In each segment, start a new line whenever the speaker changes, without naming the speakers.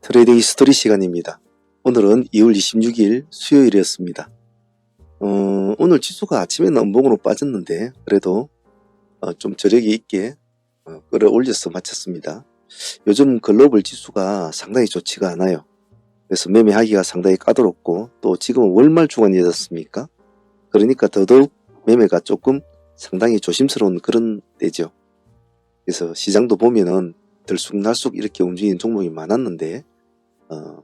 트레이딩 히스토리 시간입니다. 오늘은 2월 26일 수요일이었습니다. 어, 오늘 지수가 아침에는 음봉으로 빠졌는데 그래도 어, 좀 저력이 있게 어, 끌어올려서 마쳤습니다. 요즘 글로벌 지수가 상당히 좋지가 않아요. 그래서 매매하기가 상당히 까다롭고 또 지금은 월말 주간이지 않습니까? 그러니까 더더욱 매매가 조금 상당히 조심스러운 그런 때죠. 그래서 시장도 보면은 들쑥날쑥 이렇게 움직이는 종목이 많았는데 어,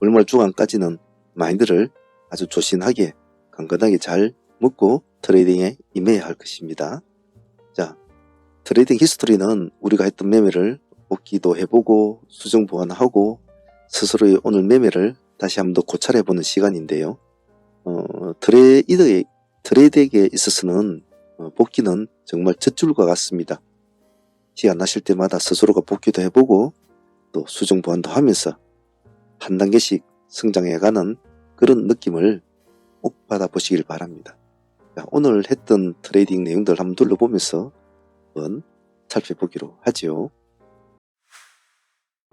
월말 주간까지는 마인드를 아주 조신하게 강건하게 잘 먹고 트레이딩에 임해야 할 것입니다. 자, 트레이딩 히스토리는 우리가 했던 매매를 복기도 해보고 수정 보완하고 스스로의 오늘 매매를 다시 한번 더 고찰해보는 시간인데요. 어, 트레이드에, 트레이드에 있어서는 어, 복귀는 정말 젖줄과 같습니다. 시간 나실 때마다 스스로가 복귀도 해보고 또 수정 보완도 하면서 한 단계씩 성장해가는 그런 느낌을 꼭 받아보시길 바랍니다. 자, 오늘 했던 트레이딩 내용들 한번 둘러보면서 한번 살펴보기로 하지요.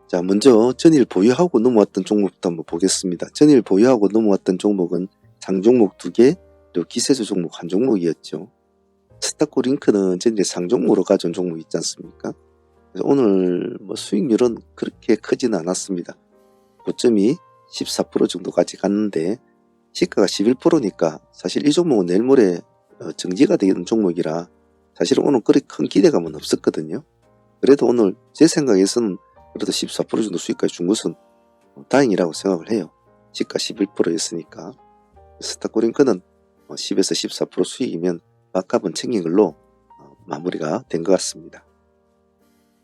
자, 먼저 전일 보유하고 넘어왔던 종목부터 한번 보겠습니다. 전일 보유하고 넘어왔던 종목은 장종목 두 개, 그리고 기세조 종목 한 종목이었죠. 스타코 링크는 전일에 상종목으로 가져온 종목 있지 않습니까? 그래서 오늘 뭐 수익률은 그렇게 크지는 않았습니다. 고점이 14% 정도까지 갔는데 시가가 11%니까 사실 이 종목은 내일 모레 어, 정지가 되는 종목이라 사실은 오늘 그리 큰 기대감은 없었거든요. 그래도 오늘 제 생각에서는 그래도 14% 정도 수익까지 준 것은 다행이라고 생각을 해요. 시가 11%였으니까 스타코링크는 10에서 14% 수익이면 밥값은 챙긴 걸로 어, 마무리가 된 것 같습니다.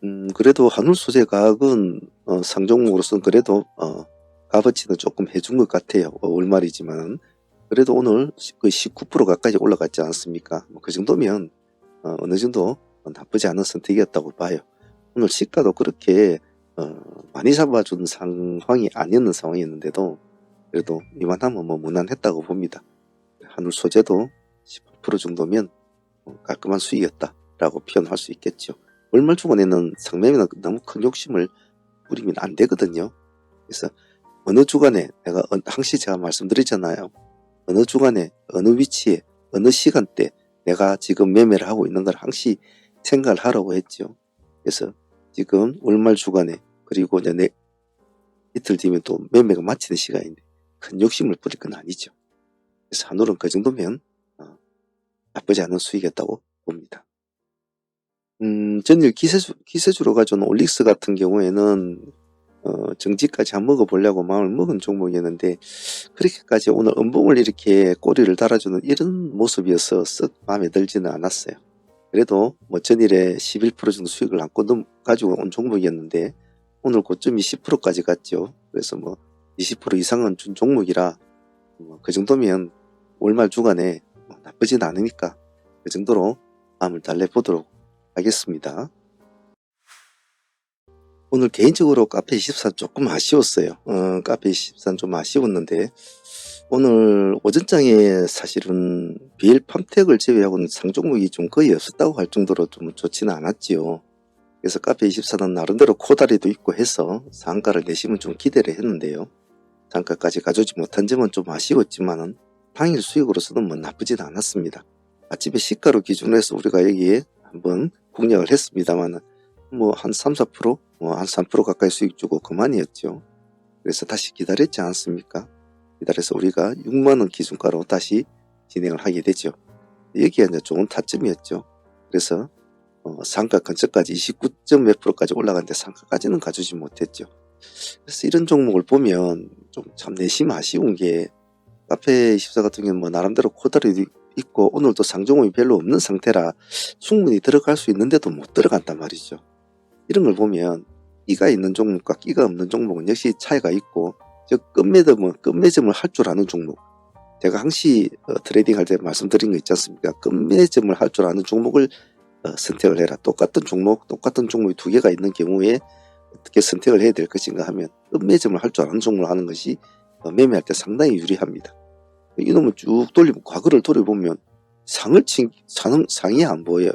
음, 그래도 한울 소재 가격은 어, 상종목으로서는 그래도 어, 값어치는 조금 해준 것 같아요. 어, 월말이지만 그래도 오늘 거의 19% 가까이 올라갔지 않습니까? 뭐 그 정도면 어, 어느 정도 나쁘지 않은 선택이었다고 봐요. 오늘 시가도 그렇게 어, 많이 잡아준 상황이 아니었는 상황이었는데도 그래도 이만하면 뭐 무난했다고 봅니다. 한울 소재도 18% 정도면 어, 깔끔한 수익이었다라고 표현할 수 있겠죠. 월말 주간에는 상매매는 너무 큰 욕심을 부리면 안 되거든요. 그래서 어느 주간에 내가 어- 항시 제가 말씀드리잖아요. 어느 주간에 어느 위치에 어느 시간대 내가 지금 매매를 하고 있는 걸 항시 생각을 하라고 했죠. 그래서 지금 월말 주간에 그리고 이제 내 이틀 뒤면 또 매매가 마치는 시간인데 큰 욕심을 부릴 건 아니죠. 그래서 한울은 그 정도면 어, 나쁘지 않은 수익이었다고 봅니다. 음, 전일 기세주, 기세주로 가져온 올릭스 같은 경우에는 어, 정지까지 한 먹어보려고 마음을 먹은 종목이었는데 그렇게까지 오늘 음봉을 이렇게 꼬리를 달아주는 이런 모습이어서 썩 마음에 들지는 않았어요. 그래도 뭐 전일에 11% 정도 수익을 안고 넘, 가지고 온 종목이었는데 오늘 고점이 10%까지 갔죠. 그래서 뭐 20% 이상은 준 종목이라 뭐 그 정도면 월말 주간에 뭐 나쁘진 않으니까 그 정도로 마음을 달래보도록 하겠습니다. 오늘 개인적으로 카페 24 조금 아쉬웠어요. 어, 카페 24는 좀 아쉬웠는데 오늘 오전장에 사실은 BL 팜텍을 제외하고는 상종목이 좀 거의 없었다고 할 정도로 좀 좋지는 않았지요. 그래서 카페 24는 나름대로 코다리도 있고 해서 상가를 내시면 좀 기대를 했는데요. 상가까지 가져오지 못한 점은 좀 아쉬웠지만은 당일 수익으로서는 뭐 나쁘진 않았습니다. 아침에 시가로 기준으로 해서 우리가 여기에 한번 공략을 했습니다만은 뭐한 3, 4%, 뭐한 3% 가까이 수익 주고 그만이었죠. 그래서 다시 기다렸지 않습니까? 기다려서 우리가 6만원 기준가로 다시 진행을 하게 되죠. 여기가 이제 좋은 타점이었죠. 그래서 어, 상가 근처까지 29점 몇 프로까지 올라갔는데 상가까지는 가주지 못했죠. 그래서 이런 종목을 보면 좀 참 내심 아쉬운 게 카페 24 같은 경우는 뭐 나름대로 코다리도 있고 오늘도 상종업이 별로 없는 상태라 충분히 들어갈 수 있는데도 못 들어간단 말이죠. 이런 걸 보면 끼가 있는 종목과 끼가 없는 종목은 역시 차이가 있고 저 끝매점은 끝매점을 할 줄 아는 종목 제가 항시 어, 트레이딩 할 때 말씀드린 거 있지 않습니까? 끝매점을 할 줄 아는 종목을 어, 선택을 해라. 똑같은 종목, 똑같은 종목이 두 개가 있는 경우에 어떻게 선택을 해야 될 것인가 하면 끝매점을 할 줄 아는 종목을 하는 것이 어, 매매할 때 상당히 유리합니다. 이놈을 쭉 돌리면 과거를 돌려보면 상을 친 상, 상이 안 보여요.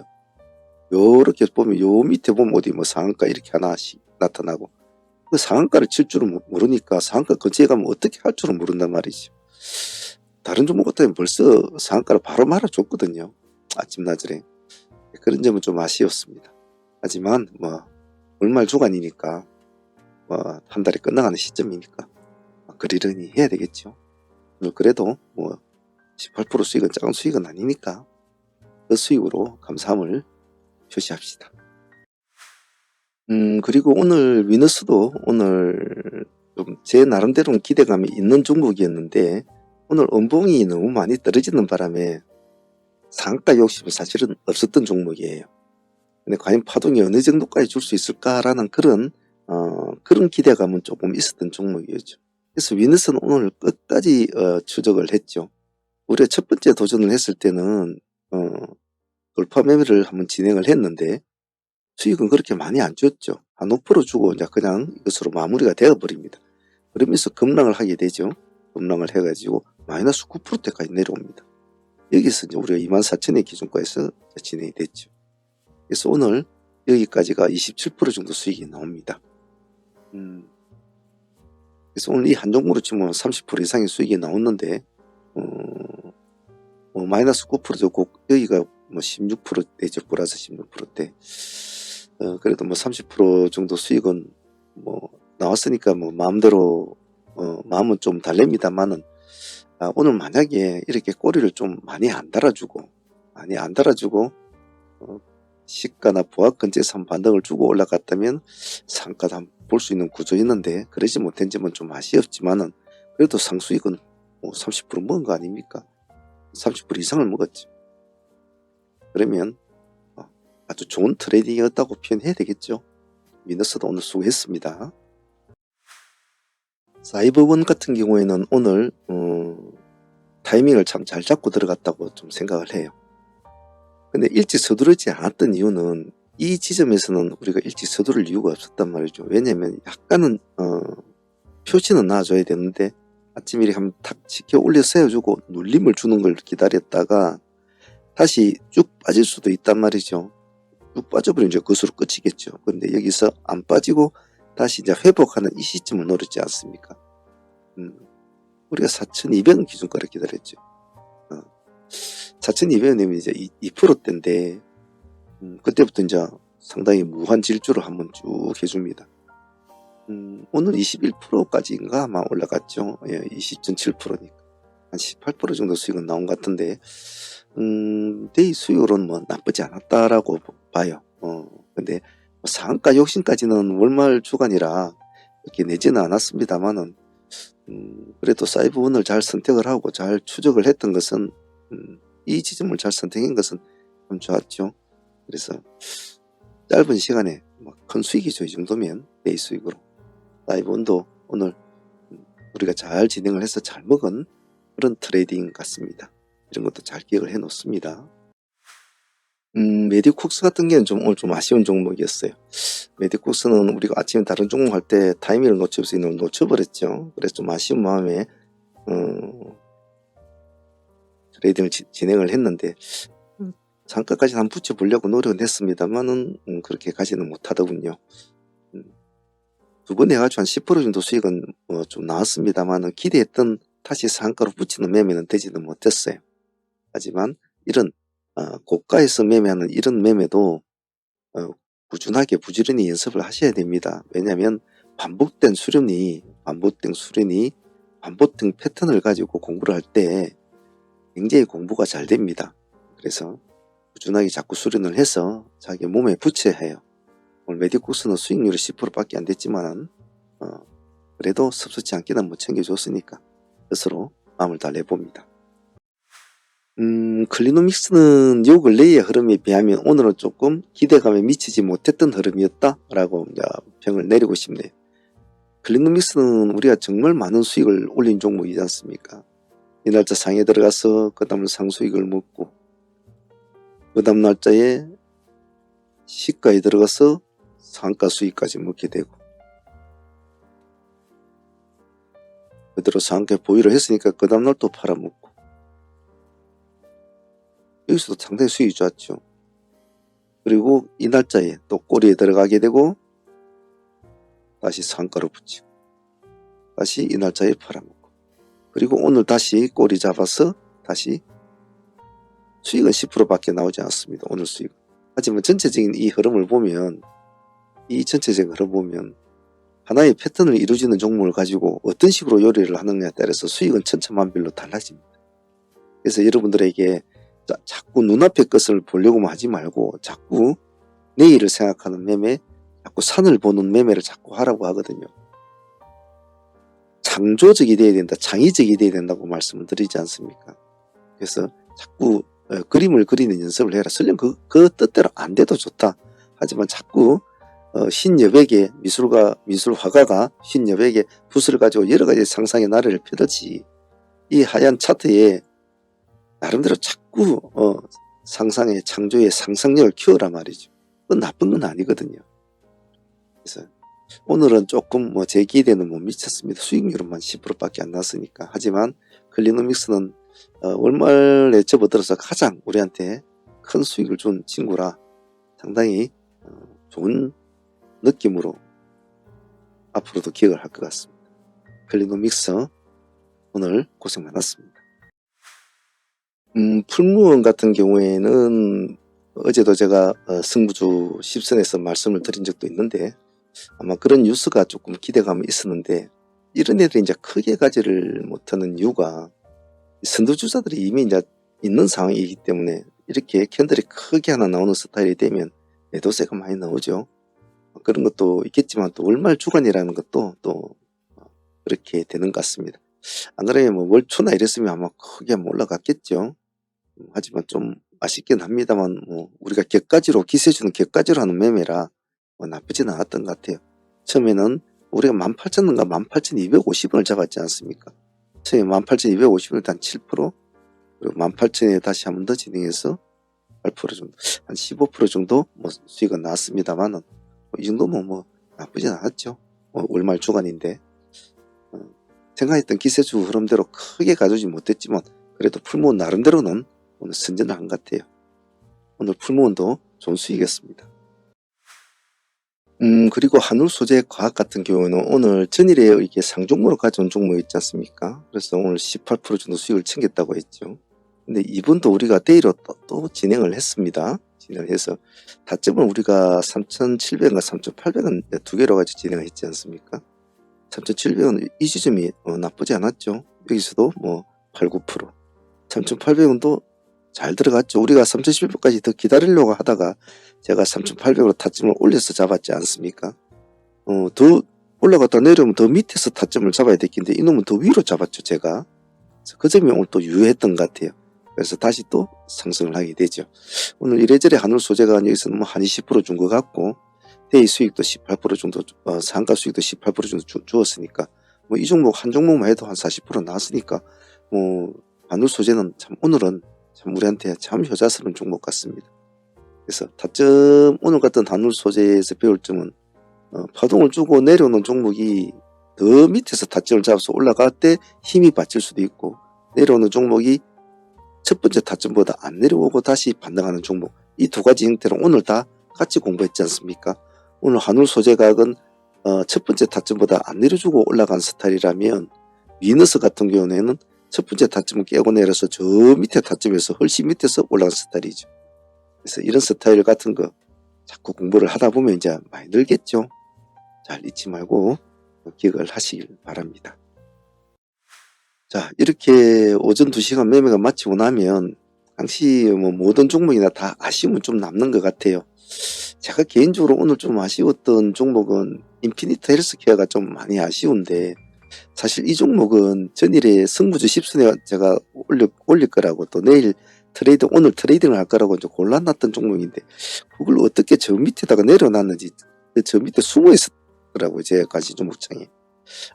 요렇게 보면 요 밑에 보면 어디 뭐 상한가 이렇게 하나씩 나타나고 그 상한가를 칠 줄은 모- 모르니까 상한가 근처에 가면 어떻게 할 줄은 모른단 말이죠. 다른 종목 같으면 벌써 상한가를 바로 말아줬거든요. 아침 낮에 그런 점은 좀 아쉬웠습니다. 하지만 뭐 월말 주간이니까 뭐 한 달이 끝나가는 시점이니까 뭐 그리려니 해야 되겠죠. 뭐 그래도 뭐 18% 수익은 작은 수익은 아니니까 그 수익으로 감사함을 표시합시다. 음 그리고 오늘 위너스도 오늘 좀 제 나름대로는 기대감이 있는 종목이었는데 오늘 음봉이 너무 많이 떨어지는 바람에 상가 욕심이 사실은 없었던 종목이에요. 근데 과연 파동이 어느 정도까지 줄 수 있을까라는 그런 어, 그런 기대감은 조금 있었던 종목이었죠. 그래서 위너스는 오늘 끝까지 어, 추적을 했죠. 우리가 첫 번째 도전을 했을 때는 어, 돌파 매매를 한번 진행을 했는데 수익은 그렇게 많이 안 줬죠. 한 5% 주고 이제 그냥 이것으로 마무리가 되어 버립니다. 그러면서 급락을 하게 되죠. 급락을 해가지고 마이너스 9%대까지 내려옵니다. 여기서 이제 우리가 24,000의 기준가에서 진행이 됐죠. 그래서 오늘 여기까지가 27% 정도 수익이 나옵니다. 음. 그래서 오늘 이 한 종목으로 치면 30% 이상의 수익이 나왔는데, 어, 뭐 마이너스 9%도 꼭 여기가 뭐 16% 내죠. 플러스 16%대. 어, 그래도 뭐 30% 정도 수익은 뭐 나왔으니까 뭐 마음대로, 어, 마음은 좀 달랩니다만은, 아, 오늘 만약에 이렇게 꼬리를 좀 많이 안 달아주고, 많이 안 달아주고, 어, 시가나 보합 근처에서 한 반등을 주고 올라갔다면 상가도 한번 볼 수 있는 구조였는데 그러지 못한 점은 좀 아쉬웠지만은 그래도 상수익은 뭐 30% 먹은 거 아닙니까? 30% 이상을 먹었죠. 그러면 어, 아주 좋은 트레이딩이었다고 표현해야 되겠죠. 미너스도 오늘 수고했습니다. 사이버원 같은 경우에는 오늘 어, 타이밍을 참 잘 잡고 들어갔다고 좀 생각을 해요. 근데 일찍 서두르지 않았던 이유는 이 지점에서는 우리가 일찍 서두를 이유가 없었단 말이죠. 왜냐면 약간은 어, 표시는 놔줘야 되는데 아침 일에 한번 탁 지켜 올려 세워주고 눌림을 주는 걸 기다렸다가 다시 쭉 빠질 수도 있단 말이죠. 쭉 빠져버리면 이제 그수로 끝이겠죠. 근데 여기서 안 빠지고 다시 이제 회복하는 이 시점을 노렸지 않습니까? 음, 우리가 4,200원 기준가를 기다렸죠. 4,200원이면 이제 2%대인데, 음, 그때부터 이제 상당히 무한 질주를 한번 쭉 해줍니다. 음, 오늘 21%까지인가 아마 올라갔죠. 예, 20.7%니까. 한 18% 정도 수익은 나온 것 같은데, 음, 데이 수익으로는 뭐 나쁘지 않았다라고 봐요. 어, 근데 뭐 상가 욕심까지는 월말 주간이라 이렇게 내지는 않았습니다만은, 음, 그래도 사이버원을 잘 선택을 하고 잘 추적을 했던 것은, 음, 이 지점을 잘 선택한 것은 참 좋았죠. 그래서 짧은 시간에 뭐큰 수익이죠. 이 정도면 데이 수익으로. 사이버원도 오늘 음, 우리가 잘 진행을 해서 잘 먹은 그런 트레이딩 같습니다. 이런 것도 잘 기억을 해 놓습니다. 음, 메디콕스 같은 경우는 좀 오늘 좀 아쉬운 종목이었어요. 메디콕스는 우리가 아침에 다른 종목 할 때 타이밍을 놓쳐서 오늘 놓쳐버렸죠. 그래서 좀 아쉬운 마음에, 어, 트레이딩을 지- 진행을 했는데, 음, 상가까지 한번 붙여보려고 노력은 했습니다만은, 음, 그렇게 가지는 못하더군요. 음, 두번 해가지고 한 10% 정도 수익은 어, 좀 나왔습니다만은 기대했던 다시 상가로 붙이는 매매는 되지는 못했어요. 하지만 이런 어, 고가에서 매매하는 이런 매매도 어, 꾸준하게 부지런히 연습을 하셔야 됩니다. 왜냐하면 반복된 수련이 반복된 수련이 반복된 패턴을 가지고 공부를 할 때 굉장히 공부가 잘 됩니다. 그래서 꾸준하게 자꾸 수련을 해서 자기 몸에 붙여야 해요. 오늘 메디코스는 수익률이 10%밖에 안 됐지만 어, 그래도 섭섭지 않게는 뭐 챙겨줬으니까 스스로 마음을 다 내봅니다. 음, 클리노믹스는 요 근래의 흐름에 비하면 오늘은 조금 기대감에 미치지 못했던 흐름이었다라고 평을 내리고 싶네요. 클리노믹스는 우리가 정말 많은 수익을 올린 종목이지 않습니까? 이 날짜 상에 들어가서 그 다음에 상수익을 먹고 그 다음 날짜에 시가에 들어가서 상가 수익까지 먹게 되고. 그대로 상가에 보유를 했으니까 그 다음 날 또 팔아먹고. 여기서도 상당히 수익이 좋았죠. 그리고 이 날짜에 또 꼬리에 들어가게 되고 다시 상가로 붙이고 다시 이 날짜에 팔아먹고. 그리고 오늘 다시 꼬리 잡아서 다시 수익은 10%밖에 나오지 않습니다. 오늘 수익. 하지만 전체적인 이 흐름을 보면 이 전체적인 흐름 보면 하나의 패턴을 이루어지는 종목을 가지고 어떤 식으로 요리를 하느냐에 따라서 수익은 천차만별로 달라집니다. 그래서 여러분들에게 자, 자꾸 눈앞의 것을 보려고만 하지 말고 자꾸 내일을 생각하는 매매, 자꾸 산을 보는 매매를 자꾸 하라고 하거든요. 창조적이 돼야 된다, 창의적이 돼야 된다고 말씀을 드리지 않습니까? 그래서 자꾸 어, 그림을 그리는 연습을 해라. 설령 그, 그 뜻대로 안 돼도 좋다. 하지만 자꾸 어, 신여백의 미술가, 미술화가가 신여백의 붓을 가지고 여러 가지 상상의 나래를 펴듯이 이 하얀 차트에 나름대로 자꾸 어, 상상의 창조의 상상력을 키워라 말이죠. 그건 나쁜 건 아니거든요. 그래서 오늘은 조금 뭐 제 기대는 못 미쳤습니다. 수익률은 10%밖에 안 났으니까. 하지만 클리노믹스는 어, 월말에 접어들어서 가장 우리한테 큰 수익을 준 친구라 상당히 어, 좋은 느낌으로 앞으로도 기억을 할 것 같습니다. 클리노믹스 오늘 고생 많았습니다. 음, 풀무원 같은 경우에는 어제도 제가 어, 승부주 10선에서 말씀을 드린 적도 있는데 아마 그런 뉴스가 조금 기대감이 있었는데 이런 애들이 이제 크게 가지를 못하는 이유가 선두주자들이 이미 이제 있는 상황이기 때문에 이렇게 캔들이 크게 하나 나오는 스타일이 되면 매도세가 많이 나오죠. 그런 것도 있겠지만 또 월말 주간이라는 것도 또 그렇게 되는 것 같습니다. 안 그러면 뭐 월초나 이랬으면 아마 크게 한번 올라갔겠죠. 음, 하지만 좀 아쉽긴 합니다만 뭐 우리가 격가지로 기세주는 격가지로 하는 매매라 뭐 나쁘진 않았던 것 같아요. 처음에는 우리가 18,000원과 18,250원을 잡았지 않습니까? 처음에 18,250원 일단 7% 그리고 18,000에 다시 한 번 더 진행해서 8% 정도 한 15% 정도 뭐 수익은 나왔습니다만은 뭐 이 정도면 뭐 나쁘진 않았죠. 뭐 월말 주간인데 어, 생각했던 기세주 흐름대로 크게 가져오지 못했지만 그래도 풀무원 나름대로는 오늘 선전을 한 것 같아요. 오늘 풀무원도 좋은 수익이었습니다. 음, 그리고 한울 소재 과학 같은 경우는 오늘 전일에 이렇게 상종목으로 가져온 종목이 있지 않습니까? 그래서 오늘 18% 정도 수익을 챙겼다고 했죠. 근데 이분도 우리가 데이로 또, 또 진행을 했습니다. 진행을 해서 다점을 우리가 3,700원과 3,800원 두 개로 가지고 진행을 했지 않습니까? 3,700원 이 지점이 어, 나쁘지 않았죠. 여기서도 뭐 8, 9% 3,800원도 잘 들어갔죠. 우리가 3,700원까지 더 기다리려고 하다가 제가 3,800으로 타점을 올려서 잡았지 않습니까? 어, 더 올라갔다 내려오면 더 밑에서 타점을 잡아야 됐긴데 이놈은 더 위로 잡았죠, 제가. 그 점이 오늘 또 유효했던 것 같아요. 그래서 다시 또 상승을 하게 되죠. 오늘 이래저래 한울 소재가 여기서는 뭐한 20%준 것 같고, 대의 수익도 18% 정도, 어, 상가 수익도 18% 정도 주, 주었으니까, 뭐 이 종목, 한 종목만 해도 한 40% 나왔으니까, 뭐, 한울 소재는 참 오늘은 참 우리한테 참 효자스러운 종목 같습니다. 그래서 타점 오늘 같은 단울 소재에서 배울 점은 어, 파동을 주고 내려오는 종목이 더 밑에서 타점을 잡아서 올라갈 때 힘이 받칠 수도 있고 내려오는 종목이 첫 번째 타점보다 안 내려오고 다시 반등하는 종목 이 두 가지 형태로 오늘 다 같이 공부했지 않습니까? 오늘 한울 소재각은 어, 첫 번째 타점보다 안 내려주고 올라간 스타일이라면 위너스 같은 경우에는 첫 번째 타점을 깨고 내려서 저 밑에 타점에서 훨씬 밑에서 올라간 스타일이죠. 그래서 이런 스타일 같은 거 자꾸 공부를 하다 보면 이제 많이 늘겠죠. 잘 잊지 말고 기억을 하시길 바랍니다. 자, 이렇게 오전 2시간 매매가 마치고 나면 당시 뭐 모든 종목이나 다 아쉬움은 좀 남는 것 같아요. 제가 개인적으로 오늘 좀 아쉬웠던 종목은 인피니트 헬스케어가 좀 많이 아쉬운데 사실 이 종목은 전일에 승부주 10순에 제가 올릴, 올릴 거라고 또 내일 트레이드 오늘 트레이딩을 할 거라고 이제 골라놨던 종목인데 그걸 어떻게 저 밑에다가 내려놨는지 저 밑에 숨어 있었더라고요 제 관심 종목장에.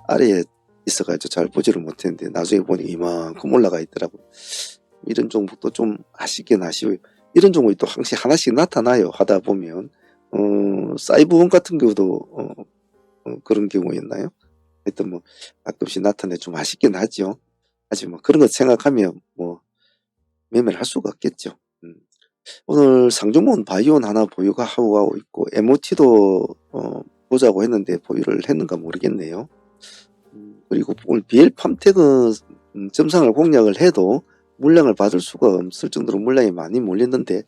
아래에 있어가지고 잘 보지를 못했는데 나중에 보니 이만큼 올라가 있더라고요. 이런 종목도 좀 아쉽긴 아쉬워요. 이런 종목이 또 항상 하나씩 나타나요 하다 보면. 어 사이버원 같은 경우도 어, 어, 그런 경우였나요 하여튼 뭐 가끔씩 나타내 좀 아쉽긴 하죠 하지만 그런 거 생각하면 뭐 매매를 할 수가 없겠죠. 음. 오늘 상종목은 바이온 하나 보유가 하고 가고 있고 MOT도 어, 보자고 했는데 보유를 했는가 모르겠네요. 음, 그리고 오늘 BL 팜텍은 음, 점상을 공략을 해도 물량을 받을 수가 없을 정도로 물량이 많이 몰렸는데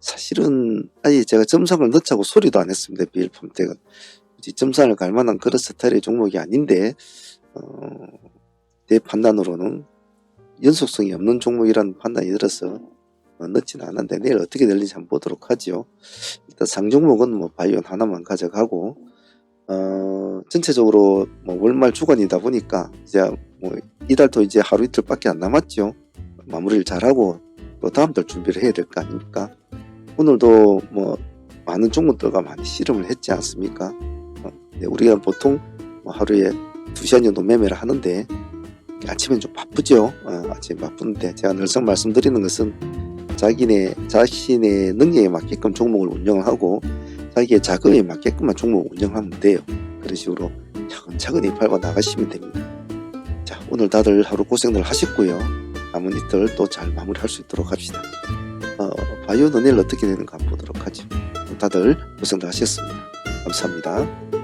사실은 아예 제가 점상을 넣자고 소리도 안 했습니다. BL 팜텍은 점상을 갈 만한 그런 스타일의 종목이 아닌데 어, 내 판단으로는 연속성이 없는 종목이라는 판단이 들어서 어, 넣지는 않았는데 내일 어떻게 될지 한번 보도록 하죠. 일단 상종목은 뭐 바이온 하나만 가져가고 어, 전체적으로 뭐 월말 주간이다 보니까 이제 뭐 이달도 이제 하루 이틀밖에 안 남았죠. 마무리를 잘하고 또 다음 달 준비를 해야 될 거 아닙니까? 오늘도 뭐 많은 종목들과 많이 씨름을 했지 않습니까? 어, 네, 우리가 보통 뭐 하루에 두 시간 정도 매매를 하는데 아침엔 좀 바쁘죠. 어, 아침에 바쁜데 제가 늘상 말씀드리는 것은 자기네 자신의 능력에 맞게끔 종목을 운영을 하고 자기의 자금에 맞게끔만 종목을 운영하면 돼요. 그런 식으로 차근차근히 밟아 나가시면 됩니다. 자 오늘 다들 하루 고생들 하셨고요. 남은 이틀 또 잘 마무리할 수 있도록 합시다. 어, 바이오는 내일 어떻게 되는가 보도록 하죠. 다들 고생들 하셨습니다. 감사합니다.